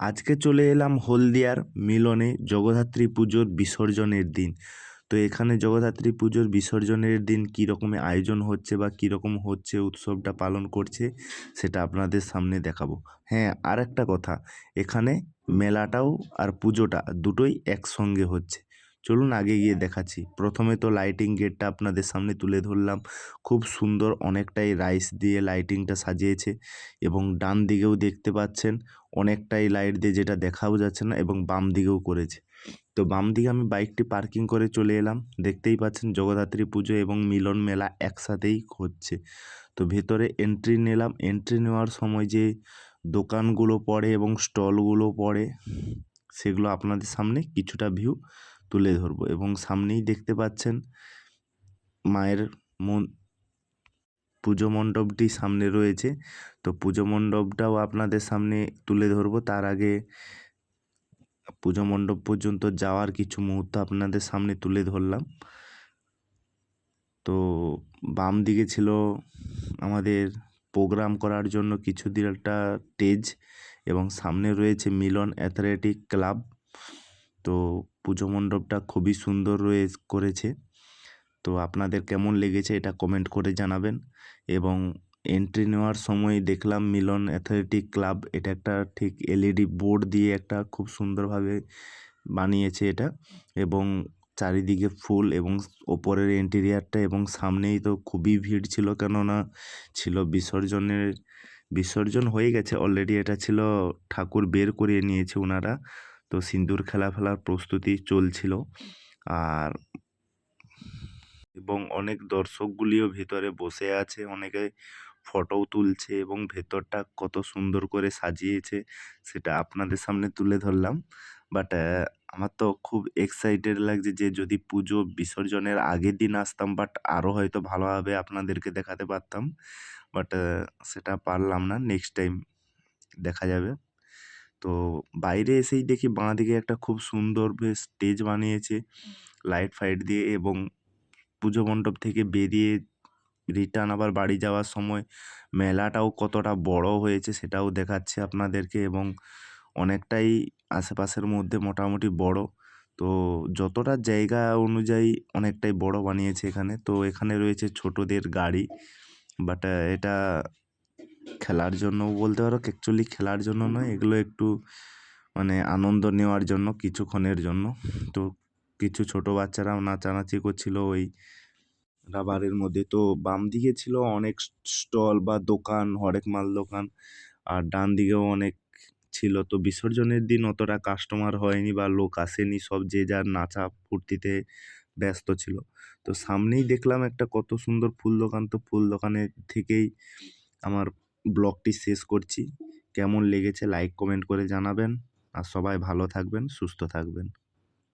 আজকে চলে এলাম হলদিয়ার মিলনে জগদ্ধাত্রী পুজোর বিসর্জনের দিন। তো এখানে জগদ্ধাত্রী পুজোর বিসর্জনের দিন কী আয়োজন হচ্ছে বা কী রকম হচ্ছে, উৎসবটা পালন করছে, সেটা আপনাদের সামনে দেখাবো। হ্যাঁ আর একটা কথা, এখানে মেলাটাও আর পুজোটা দুটোই একসঙ্গে হচ্ছে। চলুন আগে গিয়ে দেখাচ্ছি। প্রথমে তো লাইটিং গেটটা আপনাদের সামনে তুলে ধরলাম। খুব সুন্দর অনেকটাই রাইস দিয়ে লাইটিংটা সাজিয়েছে এবং ডান দিকেও দেখতে পাচ্ছেন, অনেকটাই লাইট দিয়ে যেটা দেখাও যাচ্ছে না এবং বাম দিকেও করেছে। তো বাম দিকে আমি বাইকটি পার্কিং করে চলে এলাম। দেখতেই পাচ্ছেন জগদ্ধাত্রী পুজো এবং মিলন মেলা একসাথেই হচ্ছে। তো ভেতরে এন্ট্রি নিলাম। এন্ট্রি নেওয়ার সময় যে দোকানগুলো পড়ে এবং স্টলগুলো পড়ে, সেগুলো আপনাদের সামনে কিছুটা ভিউ তুলে ধরবো এবং সামনেই দেখতে পাচ্ছেন মায়ের মন, পুজো মণ্ডপটি সামনে রয়েছে। তো পুজো মণ্ডপটাও আপনাদের সামনে তুলে ধরবো। তার আগে পুজো মণ্ডপ পর্যন্ত যাওয়ার কিছু মুহূর্ত আপনাদের সামনে তুলে ধরলাম। তো বাম দিকে ছিল আমাদের প্রোগ্রাম করার জন্য কিছু একটা স্টেজ এবং সামনে রয়েছে মিলন অ্যাথলেটিক ক্লাব। তো পুজো মণ্ডপটা খুবই সুন্দর রয়ে করেছে। তো আপনাদের কেমন লেগেছে এটা কমেন্ট করে জানাবেন এবং এন্ট্রি নেওয়ার সময় দেখলাম মিলন অ্যাথলেটিক ক্লাব এটা একটা ঠিক এলইডি বোর্ড দিয়ে একটা খুব সুন্দরভাবে বানিয়েছে এটা এবং চারিদিকে ফুল এবং ওপরের ইন্টেরিয়ারটা এবং সামনেই তো খুবই ভিড় ছিল কেননা ছিল বিসর্জনের, বিসর্জন হয়ে গেছে অলরেডি এটা ছিল ঠাকুর বের করিয়ে নিয়েছে ওনারা তো সিঁদুর খেলা ফেলার প্রস্তুতি চলছিল। আর এবং অনেক দর্শকগুলিও ভেতরে বসে আছে, অনেকে ফটোও তুলছে এবং ভেতরটা কত সুন্দর করে সাজিয়েছে সেটা আপনাদের সামনে তুলে ধরলাম। বাট আমার তো খুব এক্সাইটেড লাগছে যে যদি পুজো বিসর্জনের আগের দিন আসতাম, বাট আরও হয়তো ভালোভাবে আপনাদেরকে দেখাতে পারতাম। বাট সেটা পারলাম না নেক্সট টাইম দেখা যাবে। তো বাইরে এসেই দেখি বাঁ দিকে একটা খুব সুন্দর বেশ স্টেজ বানিয়েছে। লাইট ফাইট দিয়ে এবং পুজো মণ্ডপ থেকে বেরিয়ে রিটার্ন আবার বাড়ি যাওয়ার সময় মেলাটাও কতটা বড় হয়েছে সেটাও দেখাচ্ছে আপনাদেরকে এবং অনেকটাই আশেপাশের মধ্যে মোটামুটি বড়। তো যতটা জায়গা অনুযায়ী অনেকটাই বড় বানিয়েছে এখানে। তো এখানে রয়েছে ছোটদের গাড়ি বাট এটা খেলার জন্য বলতে পারো অ্যাকচুয়ালি খেলার জন্য নয়, এগুলো একটু মানে আনন্দ নেওয়ার জন্য, কিছুক্ষণের জন্য। তো কিছু ছোট বাচ্চারাও নাচানাচি করছিল ওই রাবারের মধ্যে। তো বাম দিকে ছিল অনেক স্টল বা দোকান, হরেক মাল দোকান, আর ডান দিকেও অনেক ছিল। তো বিসর্জনের দিন অতটা কাস্টমার হয়নি বা লোক আসেনি, সব যে যার নাচা ফুর্তিতে ব্যস্ত ছিল। তো সামনেই দেখলাম একটা কত সুন্দর ফুল দোকান। তো ফুল দোকানের থেকেই আমার ব্লগটি শেষ করছি। কেমন লেগেছে লাইক কমেন্ট করে জানাবেন। আর সবাই ভালো থাকবেন, সুস্থ থাকবেন।